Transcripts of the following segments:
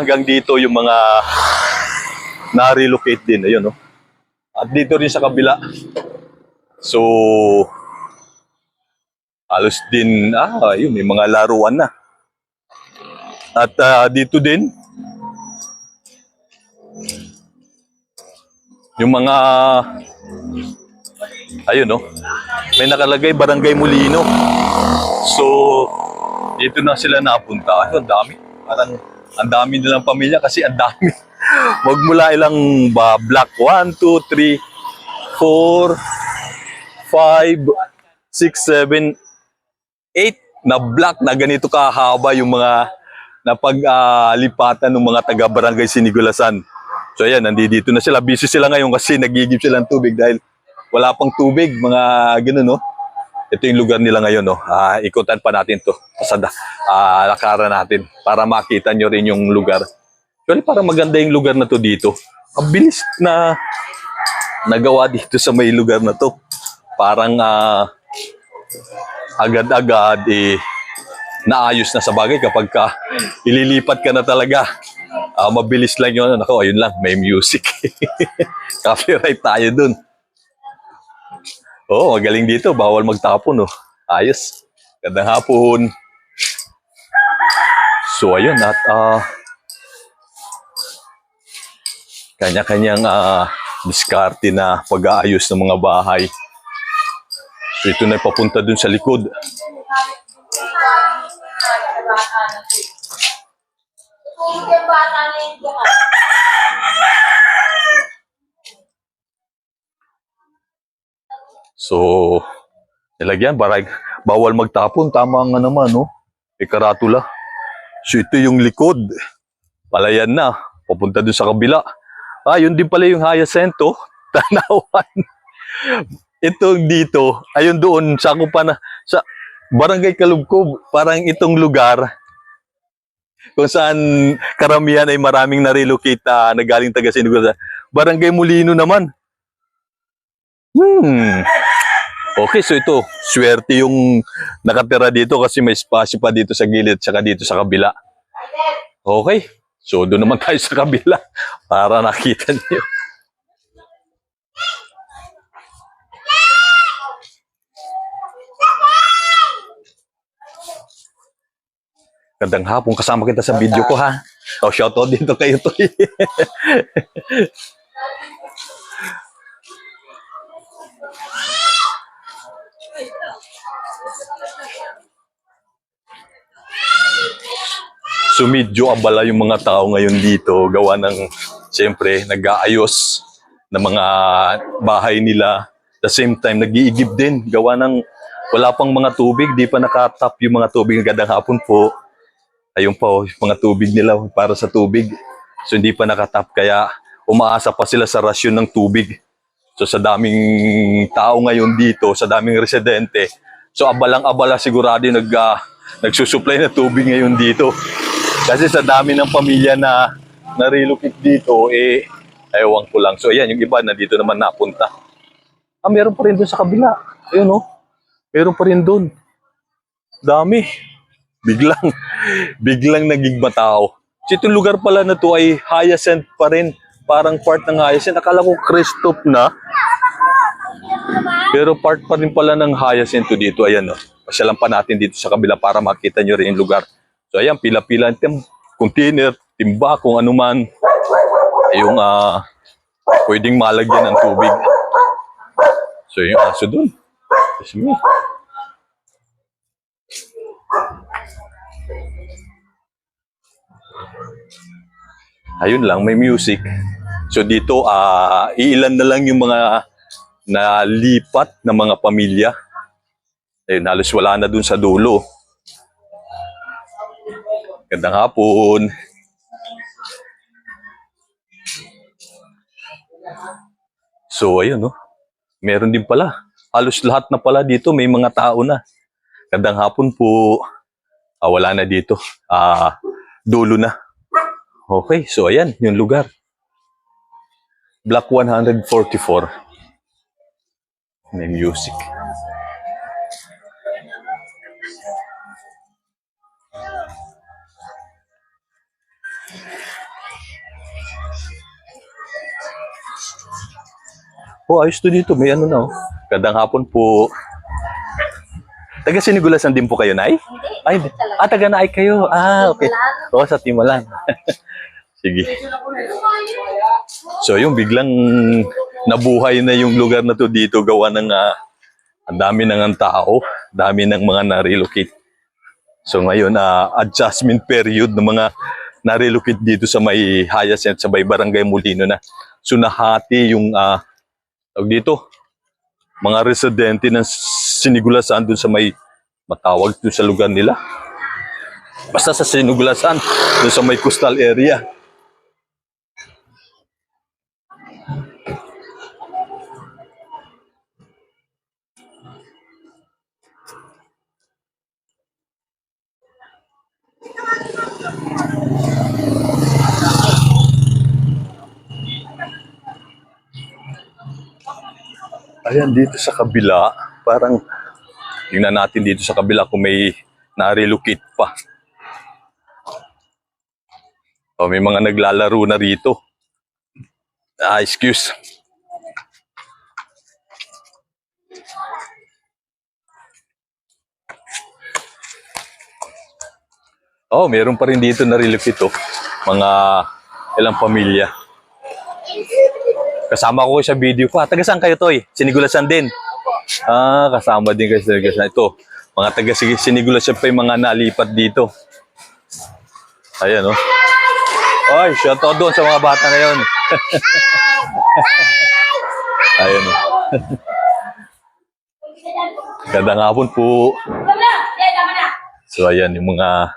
Hanggang dito yung mga na-relocate din. Ayun, no? At dito rin sa kabila. So, halos din, ah, yun, may mga laruan na. At ah, dito din, yung mga, ayun, no? May nakalagay Barangay Molino. So, dito na sila napunta. Ayun, dami. Parang, ang dami nilang pamilya kasi ang dami. Magmula ilang ba, block 1, 2, 3, 4, 5, 6, 7, 8 na block na ganito kahaba yung mga napaglipatan ng mga taga-barangay Sinigulasan. So ayan, nandito na sila. Busy sila ngayon kasi nagigib sila ng tubig dahil wala pang tubig, mga ganun, no? Ito yung lugar nila ngayon, no? Ah, ikutan pa natin to. Pasada, ah, lakaran natin para makita nyo rin yung lugar. Actually, parang maganda yung lugar na to dito. Ang bilis na nagawa dito sa may lugar na to. Parang ah, agad-agad eh, naayos na sa bagay kapag ka ililipat ka na talaga. Ah, mabilis lang yun. Ako, ayun lang, may music. Copyright tayo dun. Oo, oh, magaling dito. Bawal magtapon, oh. Ayos. Gandang hapon. So, ayun. At, ah, kanya-kanyang ah, diskarte na pag-aayos ng mga bahay. So, ito na papunta dun sa likod. Kung yung bata na yung. So, nilagyan, barag, bawal magtapon. Tama nga naman, no? May karatula. So, ito yung likod. Palayan na. Papunta dun sa kabila. Ah, yun din pala yung Hyacinto. Tanawan. Ito dito, ayun doon, sa ako pa na, sa Barangay Kalubkob, parang itong lugar kung saan karamihan ay maraming na-relocate ah, na galing taga Sinigura. Barangay Molino naman. Hmm. Okay, so ito, swerte yung nakatira dito kasi may spasyo pa dito sa gilid tsaka dito sa kabila. Okay, so doon naman tayo sa kabila para nakita niyo. Gandang hapon, kasama kita sa video ko ha. O, shoutout dito kayo to. So medyo abala yung mga tao ngayon dito gawa ng siyempre nag-aayos ng mga bahay nila. The same time nag-iigib din gawa ng wala pang mga tubig, di pa nakatap yung mga tubig. Gandang hapon po. Ayun po, yung mga tubig nila para sa tubig. So hindi pa nakatap kaya umaasa pa sila sa rasyon ng tubig. So sa daming tao ngayon dito, sa daming residente, so abalang-abala sigurado yung nag, ah, nagsusupply na tubig ngayon dito. Kasi sa dami ng pamilya na na-relocate dito, eh, ewan ko lang. So, ayan, yung iba, nandito naman napunta. Ah, meron pa rin doon sa kabila. Ayun, oh. Meron pa rin doon. Dami. Biglang, biglang naging matao. So, itong lugar pala na to ay hyacinth pa rin. Parang part ng hyacinth. Akala ko Christoph na. Pero part pa rin pala ng hyacinth to dito. Ayan, oh. Pasyalan pa natin dito sa kabila para makita nyo rin yung lugar. So ayan, pila-pila tim container, timba, kung ano man. Yung ah pwedeng malagyan ng tubig. So yung aso dun. Yes, me. Ayun lang, may music. So dito, ah iilan na lang yung mga nalipat na mga pamilya. Ayun, halos wala na dun sa dulo. Gandang hapon. So, ayun, no? Meron din pala. Halos lahat na pala dito, may mga tao na. Gandang hapon po. Ah, wala na dito. Ah, dulo na. Okay, so ayan, yung lugar. Block 144. May music. Oh, ayos to dito. May ano na oh. Gandang hapon po. Taga Sinigulasan din po kayo, Nay? Ay, hindi. ah, taga Naay kayo. Ah, okay. Oh, sa Timalan. Sige. So, yung biglang nabuhay na yung lugar na to dito gawa ng ah, ang dami ng ang tao, dami ng mga na-relocate. So ngayon, ah, adjustment period ng mga na-relocate dito sa may Hyacinth, sa may Barangay Molino na. So nahati yung, tawag dito, mga residente ng Sinigulasan dun sa may matawag dun sa lugar nila. Basta sa Sinigulasan, dun sa may coastal area. Ayan, dito sa kabila, parang tingnan natin dito sa kabila kung may na-relocate pa. O, may mga naglalaro na rito. Ah, excuse. Oh, meron pa rin dito na relocate oh. Mga ilang pamilya. Kasama ko sa video ko. Ah, taga saan kayo, Toy? Sinigulasan din? Ah, kasama din kayo sa Sinigulasan. Ito, mga taga Sinigulasan pa yung mga nalipat dito. Ayan, oh. Ay, shout out doon sa mga bata na yun. Ayan, oh. Gandang hapon po. So, ayan, yung mga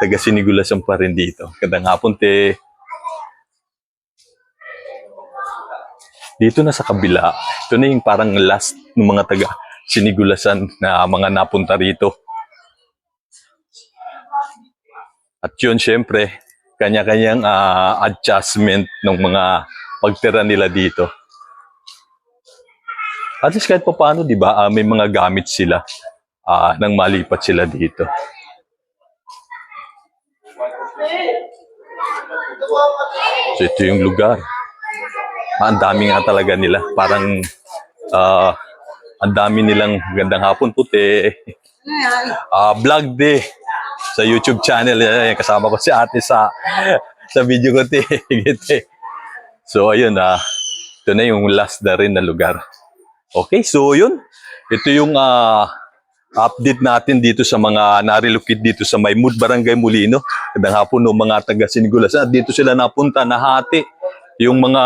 taga Sinigulasan pa rin dito. Gandang hapon, te. Dito na sa kabila, ito na yung parang last ng mga taga sinigulasan na mga napunta rito. At yun, syempre, kanya-kanyang ah, adjustment ng mga pagtira nila dito. At least kahit pa paano, di ba, ah, may mga gamit sila ah, nang malipat sila dito. So ito yung lugar. Ang dami nga talaga nila. Parang ah, ang dami nilang gandang hapon puti. Ah, vlog day sa YouTube channel. Ayan, kasama ko si ate sa sa video ko. Te. So ayun ah, ito na yung last na rin na lugar. Okay, so yun. Ito yung ah, update natin dito sa mga narilocate dito sa may Mood Barangay Molino. Gandang hapon no mga taga Sinigulas. At dito sila napunta, nahati. Yung mga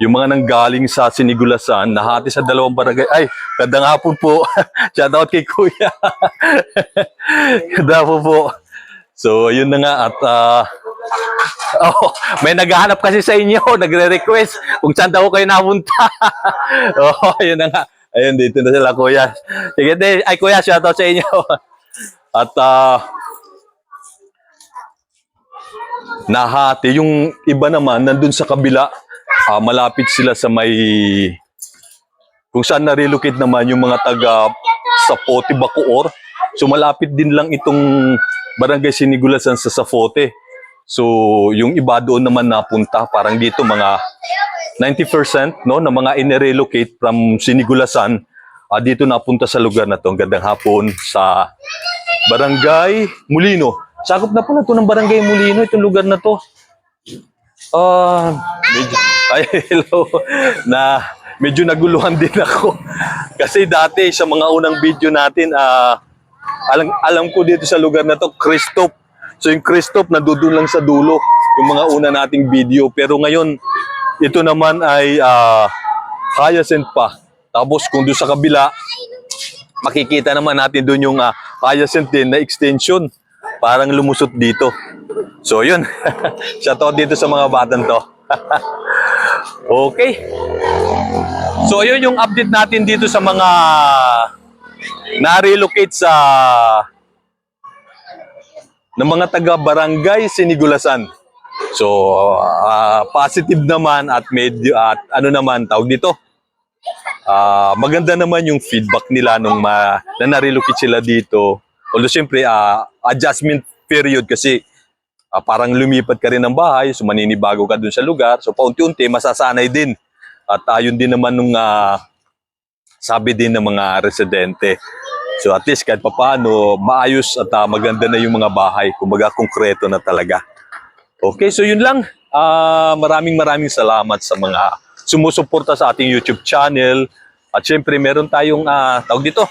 yung mga nanggaling sa Sinigulasan, nahati sa dalawang barangay. Ay, gandang hapon po. Shout out kay Kuya. gandang hapon po. So, yun na nga. At, ah, oh, may naghahanap kasi sa inyo. Nagre-request kung saan daw kayo napunta. oh, yun na nga. Ayun, dito na sila, Kuya. Sige, de. Ay, Kuya, shout out sa inyo. At, ah, nahati. Yung iba naman, nandun sa kabila, ah, malapit sila sa may kung saan na-relocate naman yung mga taga Sapote, Bacoor. So malapit din lang itong barangay Sinigulasan sa Sapote. So yung iba doon naman napunta, parang dito mga 90% no, na mga in-relocate from Sinigulasan ah, dito napunta sa lugar na to. Ang gandang hapon sa Barangay Mulino. Sakop na pala to ng Barangay Mulino, itong lugar na to. Ah, medyo, ay, hello. Na medyo naguluhan din ako. Kasi dati sa mga unang video natin, ah alam, alam ko dito sa lugar na to, Christop. So yung Christop nandoon lang sa dulo, yung mga una nating video. Pero ngayon, ito naman ay ah Hyacinth pa. Tapos kung doon sa kabila, makikita naman natin doon yung uh, Hyacinth din na extension. Parang lumusot dito. So yun, shoutout dito sa mga batang to. okay. So yun yung update natin dito sa mga na-relocate sa ng mga taga Barangay Sinigulasan. So ah, positive naman at medyo at ano naman tawag dito. Ah, maganda naman yung feedback nila nung ma, na na-relocate sila dito. Although siyempre ah, adjustment period kasi ah, parang lumipat ka rin ng bahay, so maninibago ka dun sa lugar. So paunti-unti, masasanay din. At ayun din naman nung ah, sabi din ng mga residente. So at least kahit papaano, maayos at ah, maganda na yung mga bahay. Kumbaga konkreto na talaga. Okay, so yun lang. Ah, maraming maraming salamat sa mga sumusuporta sa ating YouTube channel. At syempre, meron tayong ah, tawag dito,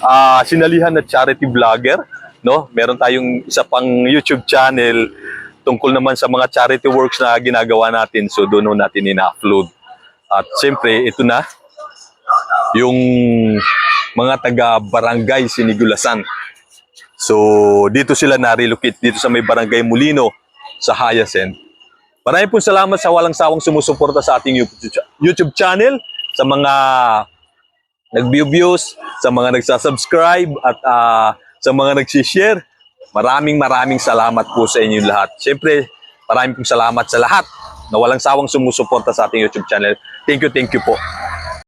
ah sinalihan na charity vlogger, no? Meron tayong isa pang YouTube channel tungkol naman sa mga charity works na ginagawa natin. So doon natin ina-upload. At syempre, ito na yung mga taga Barangay Sinigulasan. So dito sila na-relocate dito sa may Barangay Molino sa Hyacinth. Maraming po salamat sa walang sawang sumusuporta sa ating YouTube channel, sa mga nag-views, sa mga nagsasubscribe at ah, sa mga nagsishare. Maraming maraming salamat po sa inyo lahat. Siyempre, maraming pong salamat sa lahat na walang sawang sumusuporta sa ating YouTube channel. Thank you, thank you po.